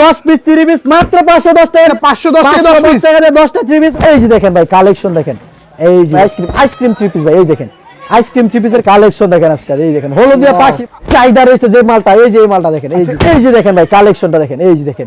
দশ পিস তিরিশ পিস মাত্র পাঁচশো দশ টাকা। 510 টাকা 10 টাকা দশটা থ্রি পিস এই যে দেখেন ভাই কালেকশন দেখেন। এই যে আইসক্রিম আইসক্রিম থ্রি পিস ভাই এই দেখেন। আইসক্রিম থ্রি পিসের কালেকশন দেখেন আজকাল এই দেখেন। হলুদিয়া পাখি চাহিদা রয়েছে যে মালটা এই যে এই মালটা দেখেন এই যে। এই যে দেখেন ভাই কালেকশনটা দেখেন এই যে দেখেন।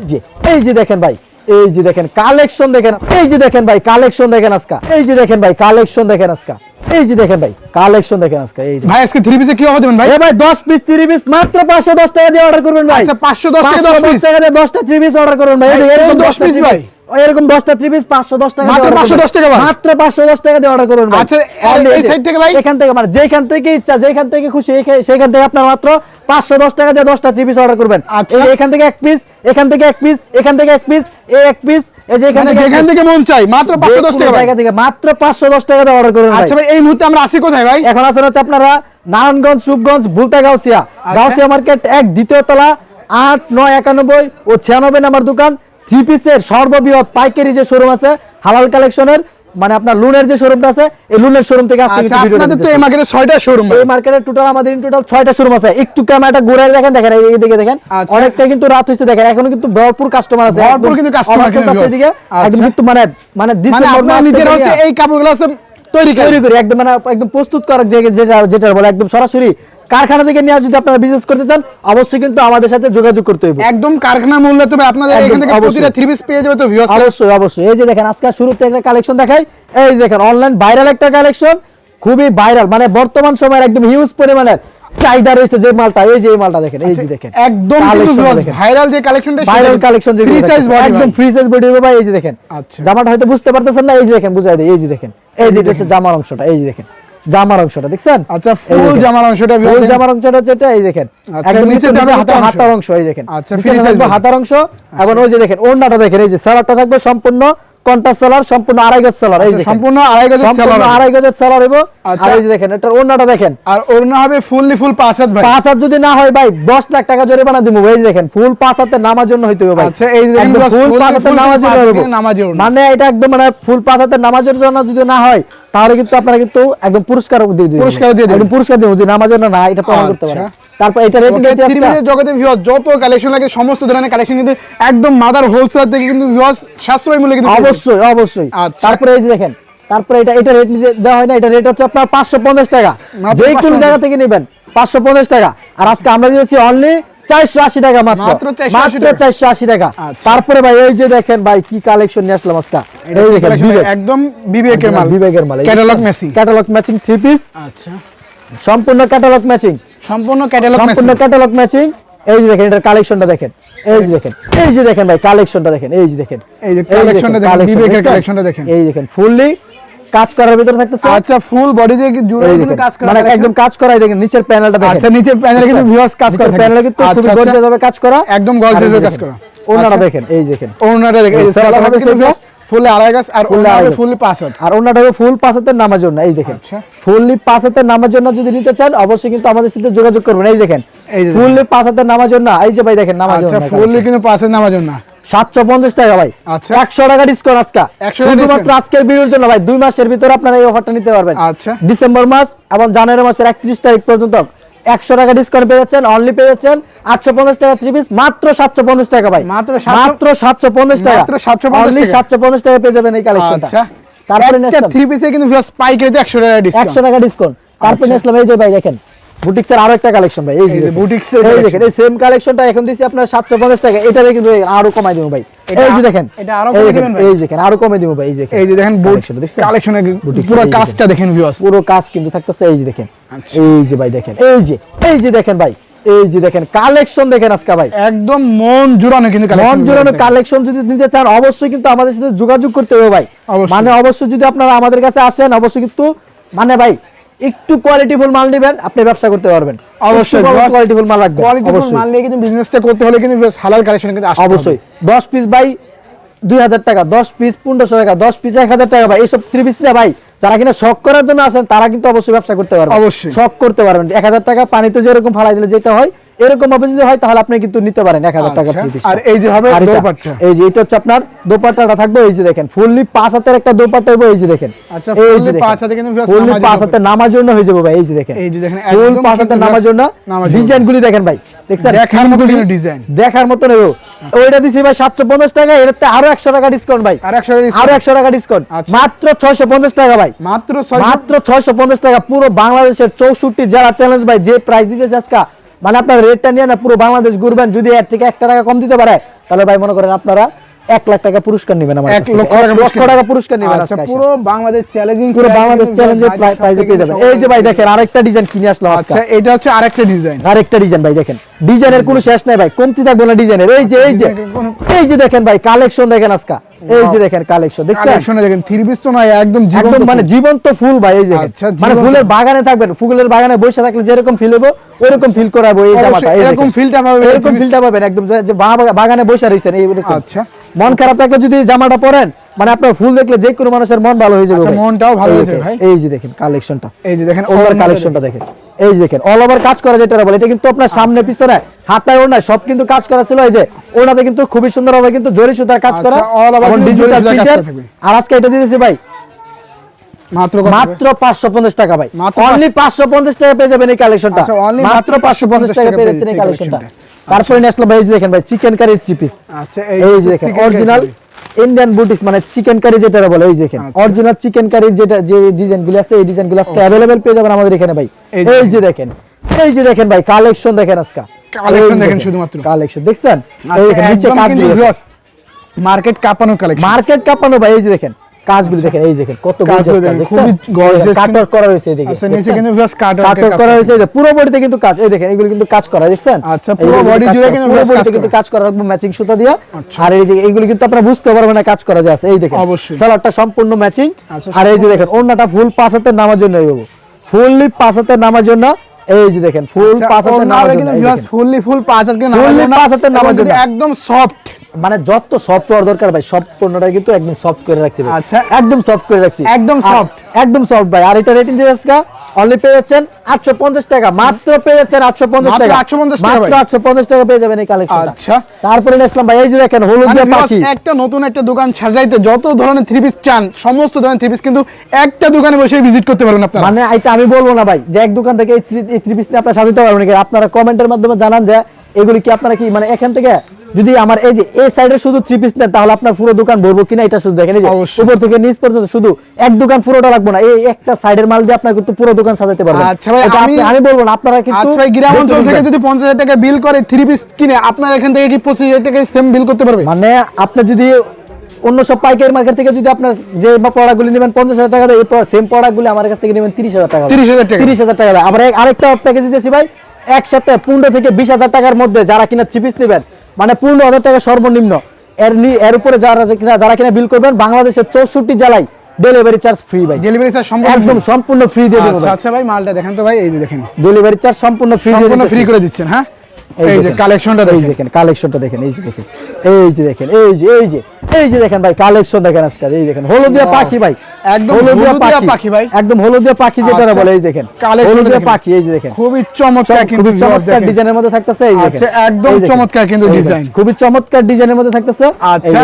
এই যে দেখেন ভাই এই যে দেখেন কালেকশন দেখেন এই যে দেখেন ভাই কালেকশন দেখেন আজকা। এই যে দেখেন ভাই কালেকশন দেখেন আজকা। এই যে দেখেন ভাই কালেকশন দেখেন আজকে এই ভাই আজকে থ্রি পিসে কি অফার দেবেন ভাই? এ ভাই 10 পিস 3 পিস মাত্র 510 টাকা দিয়ে অর্ডার করবেন ভাই। আচ্ছা 510 টাকা 10 পিস টাকা দিয়ে 10টা 3 পিস অর্ডার করবেন ভাই। ভাই, এই যে এই এরকম 10 পিস ভাই। এরকম 10টা 3 পিস 510 টাকা মাত্র order 510 টাকা করবেন। ভাই। মাত্র 510 টাকা দিয়ে অর্ডার করবেন আচ্ছা, এই যে- থেকে ভাই? এখান থেকে মানে যেখান থেকে ইচ্ছা যেখান থেকে খুশি সেখান থেকে আপনার মাত্র 510 টাকা দিয়ে 10টা 3 পিস অর্ডার করবেন আচ্ছা। এখান থেকে এক পিস এখান থেকে এক পিস এখান থেকে এক পিস এই এক পিস মানে থেকে এক যেখান থেকে মন চাই মাত্র 510 যে টাকা জায়গা থেকে মাত্র 510 টাকা দিয়ে অর্ডার করবেন আচ্ছা ভাই এই মুহূর্তে আমরা আসি কোথায় ভাই এখন হচ্ছে আপনারা নারায়ণগঞ্জ সুবগঞ্জ ভুলতা গাউসিয়া আচ্ছা। গাউসিয়া মার্কেট এক দ্বিতীয় তলা আট নয় একানব্বই ও ছিয়ানব্বই নাম্বার দোকান থ্রি পিসের সর্ববৃহৎ পাইকারি যে শোরুম আছে হালাল কালেকশনের মানে আপনার লুনের যে শোরুমটা আছে এই লুনের শোরুম থেকে আজকে আচ্ছা আপনাদের তো এই মার্কেটে 6টা শোরুম এই মার্কেটে টোটাল আমাদের টোটাল ছয়টা শোরুম আছে। একটু ক্যামেরাটা ঘুরে দেখেন দেখেন এই দিকে দেখেন। আচ্ছা। অনেকটা কিন্তু রাত হয়েছে দেখেন এখনও কিন্তু ভরপুর কাস্টমার আছে। ভরপুর কিন্তু করতেছে viewers। এদিকে। একদম আচ্ছা। কিন্তু মানে মানে মানে নিজেরা হচ্ছে এই কাপড়গুলো আছে তৈরি করি। একদম মানে একদম প্রস্তুত করা যেটা যেটা বলে একদম সরাসরি কারখানা থেকে নিয়ে যদি আপনারা বিজনেস করতে চান অবশ্যই কিন্তু আমাদের সাথে যোগাযোগ করতে হবে একদম কারখানা মূল্য তবে আপনাদের এখান থেকে। প্রতিটা থ্রি পিস পেয়ে যাবে তো ভিউয়ার্স অবশ্যই অবশ্যই। এই যে দেখেন আজকে শুরুতে একটা কালেকশন দেখাই। এই দেখেন অনলাইন ভাইরাল একটা কালেকশন খুবই ভাইরাল মানে বর্তমান সময়ের একদম হিউজ পরিমাণের চাহিদা রয়েছে যে মালটা এই যে এই মালটা দেখেন এই যে দেখেন। একদম। ভাইরাল যে কালেকশনটা ভাইরাল কালেকশন যে ফ্রি সাইজ বডি একদম ফ্রি সাইজ বডি হবে ভাই এই যে দেখেন। আচ্ছা। জামাটা হয়তো বুঝতে পারতেছেন না এই যে দেখেন বুঝাই দিই এই যে দেখেন। এই যে এটা হচ্ছে জামার অংশটা এই যে দেখেন। জামার অংশটা দেখছেন? আচ্ছা ফুল জামার অংশটা ফুল জামার অংশটা যেটা এই দেখেন। আচ্ছা, একদম নিচে দিকে হাতার অংশ। এই দেখেন। আচ্ছা, ফ্রি সাইজ হাতার অংশ এখন ওই যে দেখেন ওড়নাটা দেখেন এই যে সারাটা থাকবে সম্পূর্ণ কন্টাস সালার সম্পূর্ণ আড়াই গজ সালার এই আচ্ছা, সম্পূর্ণ আড়াই সালোয়ার হবে। আড়াই গজের সালার হইব আচ্ছা। আর এই দেখেন এটার ওড়নাটা দেখেন আর ওড়না হবে ফুললি ফুল পাঁচ হাত ভাই পাঁচ হাত যদি না হয় ভাই দশ লাখ টাকা জরিমানা দিব এই দেখেন ফুল পাঁচ হাতে নামার জন্য হইতে হবে ভাই আচ্ছা, এই দেখেন ফুল full পাঁচ হাতে নামার জন্য নামাজের। মানে এটা একদম মানে ফুল পাঁচ হাতে নামাজের জন্য যদি না হয় তাহলে কিন্তু আপনারা কিন্তু একদম পুরস্কার দিয়ে দিবেন পুরস্কার দিয়ে দিবেন। পুরস্কার দিয়ে যদি নামার জন্য না এটা প্রমাণ করতে আচ্ছা। তারপর এটা রেটিং থ্রি পিসের জগতে ভিউয়ার্স যত কালেকশন লাগে সমস্ত ধরনের কালেকশন কিন্তু একদম মাদার থেকে কিন্তু ভিউয়ার্স সাশ্রয় মূল্যে কিন্তু অবশ্যই অবশ্যই। আচ্ছা। তারপরে এই যে দেখেন তারপরে এটা এটা রেট দেওয়া হয় না এটা রেট হচ্ছে আপনার পাঁচশো পঞ্চাশ টাকা। মাত্র যে কোনো জায়গা থেকে নেবেন পাঁচশো পঞ্চাশ টাকা। আর আজকে আমরা দিয়েছি অনলি চারশো আশি টাকা মাত্র। মাত্র 480 টাকা। আচ্ছা। তারপরে ভাই এই যে দেখেন ভাই কি কালেকশন নিয়ে আসলাম আজকে? এই দেখেন একদম বিবেকের মাল। বিবেকের মাল। ক্যাটালগ মেসি ক্যাটালগ ম্যাচিং থ্রি পিস আচ্ছা। সম্পূর্ণ ক্যাটালগ ম্যাচিং সম্পূর্ণ ক্যাটালগ সম্পূর্ণ ক্যাটালগ ম্যাচিং এই যে দেখেন এটার কালেকশনটা দেখেন এই যে দেখেন এই যে দেখেন ভাই কালেকশনটা দেখেন এই যে দেখেন এই যে কালেকশনটা দেখেন বিবেকের কালেকশনটা দেখেন এই দেখেন ফুললি কাজ করার ভিতরে থাকতেছে আচ্ছা ফুল বডি দিয়ে জুড়ে কিন্তু কাজ করা মানে একদম কাজ করা দেখেন নিচের প্যানেলটা দেখেন আচ্ছা নিচের প্যানেলে কিন্তু ভিউয়ার্স কাজ করা থাকে প্যানেলে কিন্তু আচ্ছা, আচ্ছা। গর্জিয়াস ভাবে কাজ করা একদম গর্জিয়াস ভাবে কাজ করা। আচ্ছা। দেখেন এই দেখেন ওড়নাটা দেখেন এই হবে কিন্তু। ফুলে আড়াই গাছ আর ফুলে ওড়না আড়াই হবে গাছ। ফুললি পাঁচ হাত। আর ওনাটা ফুল নামার জন্য এই দেখেন। আচ্ছা। ফুললি নামার জন্য যদি নিতে চান অবশ্যই কিন্তু আমাদের সাথে যোগাযোগ করবেন। এই দেখেন ফুললি নামার জন্য এই যে ভাই দেখেন নামার আচ্ছা জন্য। ফুললি কিন্তু পাঁচ নামার জন্য। সাতশো পঞ্চাশ টাকা ভাই। আচ্ছা। একশো টাকা ডিসকাউন্ট আজকে। 100 শুধুমাত্র আজকের ভিডিওর জন্য ভাই দুই মাসের ভিতরে আপনারা এই অফারটা নিতে পারবেন। আচ্ছা। ডিসেম্বর মাস এবং জানুয়ারি মাসের একত্রিশ তারিখ পর্যন্ত একশো টাকা ডিসকাউন্ট পেয়ে যাচ্ছেন অনলি পেয়ে যাচ্ছেন আটশো পঞ্চাশ টাকা থ্রি পিস মাত্র সাতশো পঞ্চাশ টাকা ভাই। মাত্র মাত্র সাতশো পঞ্চাশ টাকা। সাতশো 750 অনলি সাতশো পঞ্চাশ টাকা পেয়ে যাবেন এই কালেকশনটা আচ্ছা। তারপরে থ্রি পিসে কিন্তু পাইকারিতে 100 টাকা একশো টাকা ডিসকাউন্ট তারপরে নেসলাম আসলাম এই যে ভাই দেখেন বুটিক্সের আরও একটা কালেকশন ভাই এই যে এর এই দেখেন এই সেম কালেকশনটা এখন দিছি আপনার 750 টাকা এটারে কিন্তু আরও কমাই দেবো ভাই এই যে দেখেন এটা আরও দিবেন ভাই? এই দেখেন আরও কমে দিব ভাই এই দেখেন এই যে দেখেন? কালেকশনে পুরো কাজটা দেখেন ভিউয়ার্স পুরো কাজ কিন্তু থাকতেছে এই যে দেখেন আচ্ছা। এই যে ভাই দেখেন এই যে এই যে দেখেন ভাই এই যে দেখেন কালেকশন দেখেন আজকে ভাই একদম মন জুড়ানো কিন্তু মন জোড়ানো কালেকশন যদি নিতে চান অবশ্যই কিন্তু আমাদের সাথে যোগাযোগ করতে হবে ভাই। মানে অবশ্যই যদি আপনারা আমাদের কাছে আসেন অবশ্যই কিন্তু মানে ভাই একটু কোয়ালিটিফুল মাল নেবেন আপনি ব্যবসা করতে পারবেন। অবশ্যই, কোয়ালিটিফুল মাল রাখবেন কোয়ালিটিফুল অবশ্যই। মাল নিয়ে কিন্তু বিজনেসটা করতে হলে কিন্তু হালাল কালেকশন কিন্তু অবশ্যই। দশ পিস বাই দুই হাজার টাকা দশ পিস পনেরোশো টাকা দশ পিস এক হাজার টাকা ভাই এইসব থ্রি পিস না ভাই যারা কিনা শখ করার জন্য আসেন তারা কিন্তু অবশ্যই ব্যবসা করতে পারবেন। অবশ্যই। শখ করতে পারবেন। এক হাজার টাকা পানিতে যেরকম ফালাই দিলে যেটা হয় এরকম ভাবে যদি হয় তাহলে আপনি কিন্তু নিতে পারেন এক হাজার টাকা আচ্ছা, আর এই যে হবে দোপাট্টা? এই যে এটা হচ্ছে আপনার দোপাট্টাটা থাকবে এই যে দেখেন ফুললি পাঁচ হাতের একটা দোপাট্টা হবে এই যে দেখেন। আচ্ছা, এই যে পাঁচ হাতে কিন্তু viewers পাঁচ হাতে নামার জন্য হয়ে যাবে ভাই এই যে দেখেন। এই যে দেখেন, ফুল পাঁচ হাতে নামার জন্য ডিজাইন গুলি দেখেন ভাই দেখছেন? দেখার মতো design। দেখার মতো নেই ওইটা দিছি ভাই সাতশো পঞ্চাশ টাকা এটাতে আরও একশো টাকা ডিসকাউন্ট ভাই। আর একশো টাকা আরও ডিসকাউন্ট আচ্ছা। মাত্র ছয়শো পঞ্চাশ টাকা ভাই। মাত্র মাত্র ছয়শো পঞ্চাশ টাকা পুরো বাংলাদেশের চৌষট্টি যারা চ্যালেঞ্জ ভাই যে প্রাইস দিতেছে আজকে মানে আপনার রেটটা নিয়ে না পুরো বাংলাদেশ ঘুরবেন যদি এর থেকে একটা টাকা কম দিতে পারে তাহলে ভাই মনে করেন আপনারা এক লাখ টাকা পুরস্কার নেবেন আমার এক লক্ষ টাকা পুরস্কার নেবেন। আচ্ছা। পুরো বাংলাদেশ চ্যালেঞ্জিং পুরো বাংলাদেশ চ্যালেঞ্জের প্রাইজে পেয়ে যাবেন। এই যে ভাই দেখেন আরেকটা ডিজাইন কিনে আসলো আচ্ছা এটা হচ্ছে আরেকটা ডিজাইন আরেকটা ডিজাইন ভাই দেখেন। ডিজাইনের কোনো শেষ নাই ভাই কমতি থাকবে না ডিজাইনের এই যে এই যে। এই যে দেখেন ভাই কালেকশন দেখেন আজকে। এই যে দেখেন কালেকশন দেখছেন? কালেকশনে দেখেন থ্রি পিস তো নয় একদম জীবন্ত একদম মানে জীবন্ত ফুল ভাই এই যে। আচ্ছা, মানে ফুলের বাগানে থাকবেন ফুলের বাগানে বসে থাকলে যেরকম ফিল হব ওরকম ফিল করাবো এই জামাটা এরকম ফিলটা পাবেন এরকম ফিলটা পাবেন একদম যে- বাগানে বসে রয়েছেন এই। আচ্ছা। মন খারাপ থাকলে যদি জামাটা পরেন মানে আপনার ফুল দেখলে যে কোনো মানুষের মন ভালো হয়ে যাবে আচ্ছা, মনটাও ভালো হয়ে যাবে ভাই। এই যে দেখেন কালেকশনটা এই যে দেখেন ওভার কালেকশনটা দেখেন। এই দেখেন অল ওভার কাজ করা যেটা বলে এটা কিন্তু আপনার সামনে আচ্ছা। পিছনে হাতায় ওড়না সব কিন্তু কাজ করা ছিল। এই যে ওনাতে কিন্তু খুবই সুন্দর হবে কিন্তু জরি সুতার কাজ করা সুতার কাজ করা থাকবে। আর আজকে এটা দিয়েছি ভাই মাত্র মাত্র পাঁচশো পঞ্চাশ টাকা ভাই। অনলি পাঁচশো পঞ্চাশ টাকা পেয়ে যাবেন এই কালেকশনটা মাত্র পাঁচশো পঞ্চাশ টাকা পেয়ে যাচ্ছেন এই কালেকশনটা কালেকশনটা। তারপরে ভাই দেখেন ভাই চিকেন কারির চিপিস আচ্ছা এই দেখেন অরিজিনাল ইন্ডিয়ান বুটিস মানে চিকেন কারি যেটা বলে ওই দেখেন আচ্ছা। অরিজিনাল চিকেন কারির যেটা যে ডিজাইনগুলো আছে এই ডিজাইনগুলো আজকে অ্যাভেলেবেল পেয়ে যাবেন আমাদের এখানে ভাই। এই যে দেখেন। এই যে দেখেন ভাই কালেকশন দেখেন আজকে। কালেকশন দেখেন শুধুমাত্র। কালেকশন দেখছেন? এই নিচে কাজ মার্কেট কাপানো কালেকশন মার্কেট কাপানো ভাই এই যে দেখেন। কাজগুলি দেখেন এই দেখেন কত কাটওয়ার্ক করা এদিকে আচ্ছা নিচে কিন্তু viewers করা পুরো বডিতে কিন্তু কাজ এই দেখেন এগুলো কিন্তু কাজ করা দেখছেন? আচ্ছা, পুরো কিন্তু কাজ জুড়ে করা, কিন্তু পুরো কাজ বডিতে করা। কিন্তু কাজ করা থাকবে ম্যাচিং সুতা দিয়ে। আচ্ছা। আর এই যে এইগুলো কিন্তু আপনারা বুঝতে পারবেন না কাজ করা যায় এই দেখেন। সালোয়ারটা সম্পূর্ণ ম্যাচিং আর এই যে দেখেন ওন্নাটা ফুল পাঁচ হাতের নামার জন্য এই বাবু। ফুললি পাঁচ হাতের নামার জন্য এই যে দেখেন ফুল পাঁচ হাতের নামার জন্য ফুললি ফুল পাঁচ হাজার Fully পাঁচ হাতের নামার জন্য। একদম সফট মানে যত সফট হওয়ার দরকার ভাই সব পণ্যটা কিন্তু একদম সফট করে রাখছি। আচ্ছা। একদম সফট করে রাখছি একদম soft। একদম সফট ভাই আর এটা রেটিং দিয়ে আজকে অনলি পেয়ে যাচ্ছেন 850 টাকা মাত্র পেয়ে যাচ্ছেন 850 মাত্র টাকা 850 টাকা মাত্র ভাই। 850 টাকা পেয়ে যাবেন এই কালেকশনটা আচ্ছা। তারপরে আসলাম ভাই এই যে দেখেন হলুদ মানে দিয়ে পাখি একটা নতুন একটা দোকান সাজাইতে যত ধরনের থ্রি পিস চান সমস্ত ধরনের থ্রি পিস কিন্তু একটা দোকানে বসে ভিজিট করতে পারবেন আপনারা মানে এটা আমি বলব না ভাই যে এক দোকান থেকে এই থ্রি এই থ্রি পিস নিয়ে আপনারা সাজাতে পারবেন নাকি আপনারা কমেন্টের মাধ্যমে জানান যে এগুলি কি আপনারা কি মানে এখান থেকে যদি আমার এই যে এই সাইডে শুধু থ্রি পিস নেন তাহলে আপনার পুরো দোকান ভরবো কিনা এটা শুধু দেখেন। উপর থেকে নিচ পর্যন্ত শুধু এক দোকান পুরোটা রাখব না এই একটা সাইডের মাল দিয়ে আপনার কিন্তু পুরো দোকান সাজাতে পারবেন আচ্ছা ভাই, আমি- আমি বলব না আপনারা কিন্তু আচ্ছা ভাই গ্রাম অঞ্চল থেকে যদি পঞ্চাশ হাজার টাকা বিল করে থ্রি পিস কিনে আপনার এখান থেকে কি পঁচিশ হাজার টাকা সেম বিল করতে পারবে মানে আপনি যদি অন্য সব পাইকারি মার্কেট থেকে যদি আপনার যে প্রোডাক্টগুলি নেবেন পঞ্চাশ হাজার টাকা দিয়ে, এই সেম প্রোডাক্টগুলি আমার কাছ থেকে নেবেন তিরিশ হাজার টাকা 30,000 টাকা। তিরিশ হাজার টাকা। আবার আরেকটা প্যাকেজ দিতেছি ভাই একসাথে পনেরো থেকে বিশ হাজার টাকার মধ্যে যারা কিনা থ্রি পিস নেবেন মানে পনেরো হাজার টাকা সর্বনিম্ন। এর এর উপরে যারা কিনা যারা কিনা বিল করবেন বাংলাদেশের চৌষট্টি জেলায় ডেলিভারি চার্জ ফ্রি ভাই। ডেলিভারি চার্জ সম্পূর্ণ একদম সম্পূর্ণ ফ্রি দিয়ে দেবো আচ্ছা আচ্ছা ভাই মালটা দেখেন তো ভাই এই যে দেখেন। ডেলিভারি চার্জ সম্পূর্ণ ফ্রি সম্পূর্ণ ফ্রি করে দিচ্ছেন হ্যাঁ? এই যে কালেকশনটা দেখেন। কালেকশনটা দেখেন এই যে দেখেন। এই যে দেখেন এই যে এই যে। এই যে দেখেন ভাই কালেকশন দেখেন এই দেখেন হলুদিয়া পাখি ভাই একদম হলুদিয়া পাখি ভাই। একদম হলুদিয়া পাখি যেটা আচ্ছা। বলে এই দেখেন হলুদিয়া পাখি এই যে দেখেন খুবই চমৎকার কিন্তু চমৎকার ডিজাইনের মধ্যে থাকতেছে এই দেখেন আচ্ছা, একদম চমৎকার কিন্তু দেখেন। design। খুবই চমৎকার ডিজাইনের মধ্যে থাকতেছে আচ্ছা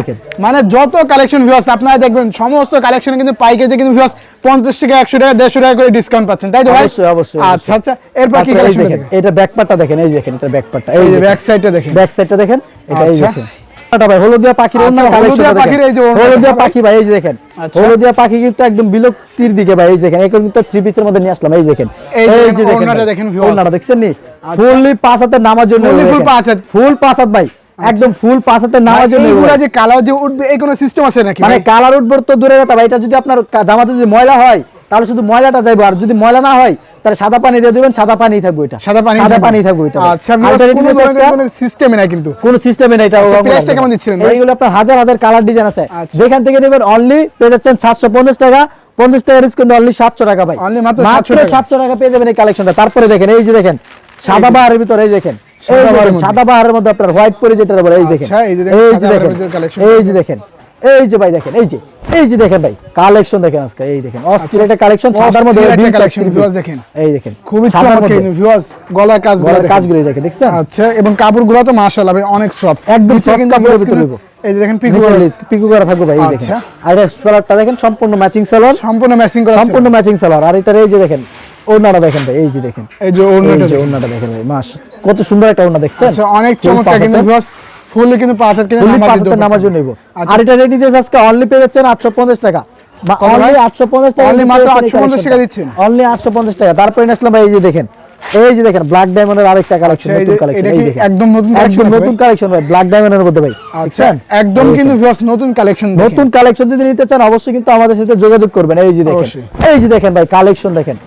মানে যত কালেকশন ভিউয়ার্স আপনারা দেখবেন সমস্ত কালেকশন কিন্তু পাইকারিতে কিন্তু ভিউয়ার্স 50 টাকা 100 টাকা 150 টাকা করে ডিসকাউন্ট পাচ্ছেন তাই তো ভাই অবশ্যই, অবশ্যই, আচ্ছা আচ্ছা এরপর কি কালেকশন দেখেন এটা ব্যাকপার্টটা দেখেন এই দেখেন এটা ব্যাকপার্টটা এই যে ব্যাক সাইডটা দেখেন ব্যাক সাইডটা দেখেন এটা এই আচ্ছা। দেখেন ভাই হলুদিয়া পাখির আচ্ছা, অন্য হলুদিয়া কালেকশন পাখির এই যে ওড়নাটা পাখি ভাই এই যে দেখেন আচ্ছা। পাখি কিন্তু একদম বিলুপ্তির দিকে ভাই এই দেখেন এখন কিন্তু থ্রি পিসের মধ্যে নিয়ে আসলাম এই দেখেন এই যে ওড়নাটা ভাই। দেখেন viewers। দেখছেন নি আচ্ছা। ফুললি পাঁচ হাতের নামার জন্য Fully এগুলো full দেখেন। পাঁচ হাত। ফুল পাঁচ হাত ভাই একদম ফুল পাঁচ নামার জন্য এইগুলা যে কালার যে উঠবে এই কোনো সিস্টেম আছে নাকি মানে কালার উঠবো তো দূরে কথা ভাই এটা যদি আপনার জামাতে যদি ময়লা হয় তাহলে শুধু ময়লাটা যাইবো আর যদি ময়লা না হয় তাহলে সাদা পানি দিয়ে দিবেন সাদা পানি থাকবে এটা। সাদা পানি সাদা পানি থাকবে এটা। আচ্ছা কোনো কোনো নাই কিন্তু। কোন সিস্টেমে নাই এটা আচ্ছা, ওরকম price টা কেমন না। দিচ্ছিলেন ভাই? এইগুলো আপনার হাজার হাজার কালার ডিজাইন আছে। আচ্ছা। যেখান থেকে নেবেন অনলি পেয়ে যাচ্ছেন সাতশো পঞ্চাশ টাকা। পঞ্চাশ টাকা ডিসকাউন্ট অনলি সাতশো টাকা ভাই। Only মাত্র 700 টাকা। সাতশো টাকা পেয়ে যাবেন এই কালেকশনটা তারপরে দেখেন এই যে দেখেন সাদা বাহারের ভিতরে এই দেখেন। সাদা বাহারের মধ্যে। আপনার হোয়াইট পরে যেটা বলে এই দেখেন। আচ্ছা, এই যে দেখেন, এই যে দেখেন। এই যে এই ভাই দেখেন এই যে এই যে দেখেন ভাই কালেকশন দেখেন আজকে এই দেখেন অস্থির একটা কালেকশন সাদার মধ্যে একটা three piece। viewers দেখেন। এই দেখেন খুবই চমৎকার ভিউয়ার্স গলার কাজ কাজগুলো দেখেন। দেখছেন? আচ্ছা এবং কাপড়গুলো তো মাশাআল্লাহ ভাই অনেক সফট একদম soft কাপড়ের ভিতরে এই যে দেখেন পিকু পিকু করা থাকবে ভাই এই দেখেন। আচ্ছা। আর এটা সালোয়ারটা দেখেন সম্পূর্ণ ম্যাচিং সালোয়ার সম্পূর্ণ ম্যাচিং করা সম্পূর্ণ ম্যাচিং সালোয়ার আর এটার এই যে দেখেন ওড়নাটা দেখেন ভাই এই যে দেখেন। এই যে এই ওড়নাটা ওড়নাটা দেখেন ভাই মাস কত সুন্দর একটা ওড়না দেখছেন? আচ্ছা অনেক চমৎকার কিন্তু। ভিউয়ার্স ফুললি কিন্তু পাঁচ হাত ফুললি নামাজ নামার জন্য নেব। আর এটা রেডি দিয়ে আজকে অনলি পেয়ে যাচ্ছেন 850 টাকা। অনলি 850 টাকা Only মাত্র 850 টাকা দিচ্ছেন? অনলি 850 টাকা। তারপরে আসলাম ভাই এই যে দেখেন। এই যে দেখেন ব্ল্যাক ডায়মন্ডের আরেকটা কালেকশন আচ্ছা, নতুন কালেকশন এটা এই দেখেন। একদম নতুন একদম নতুন কালেকশন ভাই ব্ল্যাক ডায়মন্ডের মধ্যে ভাই। আচ্ছা একদম কিন্তু। ভিউয়ার্স নতুন কালেকশন নতুন কালেকশন যদি নিতে চান অবশ্যই কিন্তু আমাদের সাথে যোগাযোগ করবেন। এই যে দেখেন। এই যে দেখেন ভাই কালেকশন দেখেন।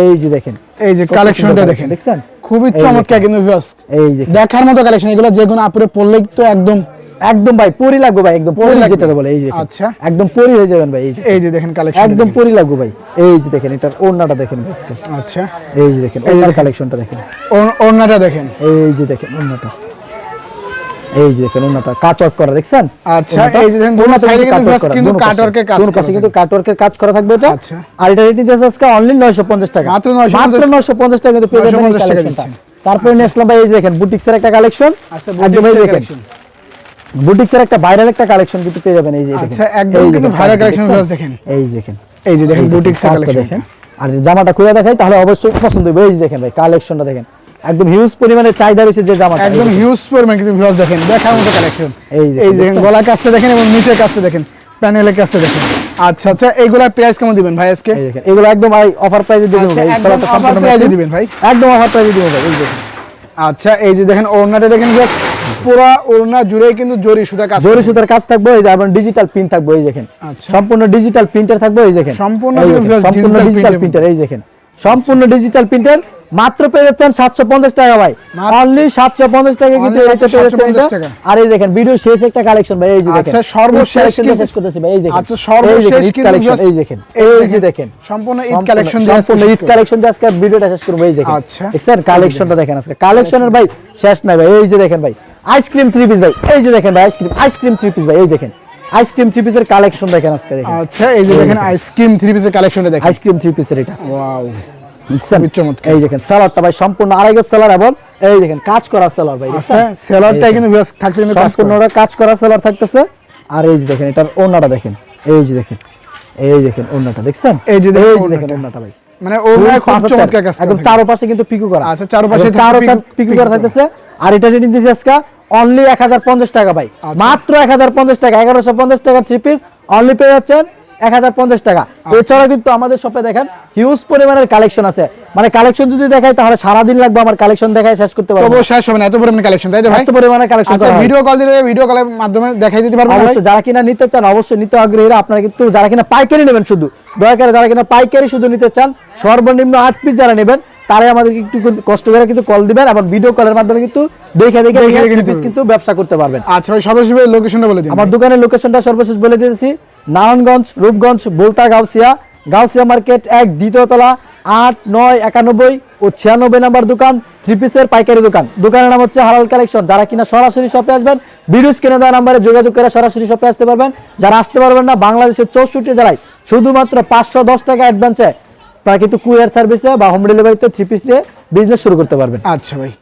এই যে দেখেন। এই যে কালেকশনটা দেখেন। দেখছেন? খুবই চমৎকার কিন্তু ভিউয়ার্স এই যে দেখার মতো কালেকশন এগুলো যে কোনো আপুরে পড়লে তো একদম একদম ভাই পরি লাগবে ভাই একদম পরি। যেটা বলে এই যে আচ্ছা। একদম পরি হয়ে যাবেন ভাই এই যে দেখেন কালেকশন একদম পরি লাগবে ভাই এই যে দেখেন এটার ওড়নাটা দেখেন আচ্ছা। এই যে দেখেন ওড়নার। কালেকশনটা দেখেন। ওড়- ওড়নাটা দেখেন। এই যে দেখেন ওড়নাটা। এই যে দেখেন ওড়নাটা কাটওয়ার্ক করা দেখছেন? আচ্ছা, এই যে দেখেন, side এ কিন্তু কাটওয়ার্ক কিন্তু কাটওয়ার্কের কাজ করা কিন্তু কাটওয়ার্কের কাজ করা থাকবে এটা। আচ্ছা। আর এটা রেটিং দিয়েছে আজকে অনলি 950 টাকা। মাত্র 950 মাত্র 950 টাকা কিন্তু পেয়ে যাবেন 950 টাকা কালেকশনটা তারপরে নিয়ে আসলাম ভাই এই যে দেখেন বুটিক্সের একটা কালেকশন আচ্ছা বুটিক্সের বুটিক্সের একটা ভাইরাল একটা কালেকশন কিন্তু পেয়ে যাবেন এই যে দেখেন। আচ্ছা, একদম কিন্তু viral কাজটা দেখেন। এই দেখেন। এই যে দেখেন দেখেন আর জামাটা খুলে দেখাই তাহলে অবশ্যই পছন্দ হবে এই যে দেখেন ভাই কালেকশনটা দেখেন। একদম হিউজ পরিমাণে চাহিদা রয়েছে যে জামাটা। একদম হিউজ পরিমাণ কিন্তু ভিউয়ার্স দেখেন দেখার মতো কালেকশন এই দেখেন, এই দেখেন? গলার কাজটা দেখেন এবং নিচের কাজটা দেখেন প্যানেলের কাজটা দেখেন। আচ্ছা আচ্ছা এইগুলা প্রাইস কেমন দিবেন ভাই আজকে? এই দেখেন এগুলো একদম ভাই অফার প্রাইসে দিয়ে দেবো আচ্ছা, ভাই একদম এ machine। দিবেন ভাই? একদম অফার প্রাইসে দিব ভাই এই দেখেন। আচ্ছা এই যে দেখেন ওড়নাটা দেখেন যে পুরো ওড়না জুড়ে কিন্তু জরি সুতা কাজ জরি সুতার কাজ থাকবে এই যে এবং ডিজিটাল প্রিন্ট থাকবে এই দেখেন। আচ্ছা। সম্পূর্ণ ডিজিটাল প্রিন্টার থাকবে এই সম্পূর্ণ দেখেন, সম্পূর্ণ ডিজিটাল প্রিন্টার এই দেখেন। সম্পূর্ণ ডিজিটাল প্রিন্টার মাত্র পেয়ে যাচ্ছেন সাতশো পঞ্চাশ টাকা ভাই। অনলি সাতশো পঞ্চাশ টাকা কিন্তু এটা পেয়ে যাচ্ছেন 750 এটা। টাকা। আর এই দেখেন ভিডিও শেষ একটা কালেকশন ভাই এই যে দেখেন। আচ্ছা, সর্বশেষ শেষ করতেছি ভাই এই দেখেন। আচ্ছা, সর্বশেষ just- এই দেখেন। এই যে দেখেন। সম্পূর্ণ ঈদ কালেকশন সম্পূর্ণ ঈদ কালেকশন আজকে ভিডিওটা শেষ করব এই দেখেন। আচ্ছা। দেখছেন কালেকশনটা দেখেন আজকে। কালেকশনের ভাই শেষ নাই ভাই এই যে দেখেন ভাই। আইসক্রিম থ্রি পিস ভাই এই যে দেখেন ভাই আইসক্রিম আইসক্রিম থ্রি পিস ভাই এই দেখেন। আইসক্রিম থ্রি পিসের কালেকশন দেখেন আজকে দেখেন। আচ্ছা এই যে দেখেন আইসক্রিম থ্রি পিসের কালেকশনটা দেখেন। আইসক্রিম থ্রি পিসের এটা। ওয়াও দেখছেন? এই দেখেন সালাডটা ভাই সম্পূর্ণ আড়াই গজ সালাড এবং এই দেখেন কাজ করা সালাড ভাই আচ্ছা কিন্তু থাকছে কাজ করা। থাকতেছে। আর এই যে দেখেন এটার ওড়নাটা দেখেন এই যে দেখেন এই দেখেন ওড়নাটা দেখছেন? এই যে দেখেন এই যে ওড়নাটা। দেখেন ওড়নাটা। ভাই। মানে ওড়নায় খুব চমৎকার কাজ একদম চারপাশে কিন্তু পিকু করা। আচ্ছা, চারপাশে পিকু- করা। থাকতেছে। আর এটা রেটিং দিয়েছে আজকে অনলি এক হাজার পঞ্চাশ টাকা ভাই। আচ্ছা। মাত্র এক হাজার পঞ্চাশ টাকা এগারোশো পঞ্চাশ টাকা থ্রি পিস অনলি পেয়ে যাচ্ছেন এক হাজার পঞ্চাশ টাকা। এছাড়া কিন্তু আমাদের শপে দেখেন হিউজ পরিমাণের কালেকশন আছে। মানে কালেকশন যদি দেখাই তাহলে সারাদিন লাগবে আমার কালেকশন দেখায় শেষ করতে পারব শেষ হবে না এত পরিমাণে কালেকশন তাই তো ভাই? এত পরিমাণে কালেকশন আচ্ছা ভিডিও কল দিলে ভিডিও কলের মাধ্যমে দেখাই দিতে ভাই? অবশ্যই যারা কিনা নিতে চান অবশ্যই নিতে আগ্রহীরা আপনারা কিন্তু যারা কিনা পাইকারি নেবেন শুধু। দয়া করে যারা কিনা পাইকারি শুধু নিতে চান সর্বনিম্ন আট পিস যারা নেবেন তারাই আমাদেরকে একটু কষ্ট করে কিন্তু কল দিবেন এবং ভিডিও কলের মাধ্যমে কিন্তু দেখে দেখে কিন্তু ব্যবসা করতে পারবেন। আচ্ছা সর্বশেষ লোকেশনটা বলে দিন আমার দোকানের লোকেশনটা সর্বশেষ বলে দিয়েছি। নারায়ণগঞ্জ, রূপগঞ্জ, বোলতা, গাউসিয়া। গাউসিয়া মার্কেট এক, দ্বিতীয় তলা, আট, নয়, একানব্বই ও ছিয়ানব্বই নাম্বার দোকান থ্রি পিসের পাইকারি দোকান। দোকানের নাম হচ্ছে হালাল কালেকশন যারা কিনা সরাসরি শপে আসবেন ভিডিও স্ক্রিনে দেওয়া নাম্বারে যোগাযোগ করে সরাসরি শপে আসতে পারবেন। যারা আসতে পারবেন না, বাংলাদেশের চৌষট্টি জেলায় শুধুমাত্র পাঁচশো দশ টাকা অ্যাডভান্সে তারা কিন্তু কুরিয়ার সার্ভিসে বা হোম ডেলিভারিতে থ্রি পিস দিয়ে বিজনেস শুরু করতে পারবেন। আচ্ছা ভাই।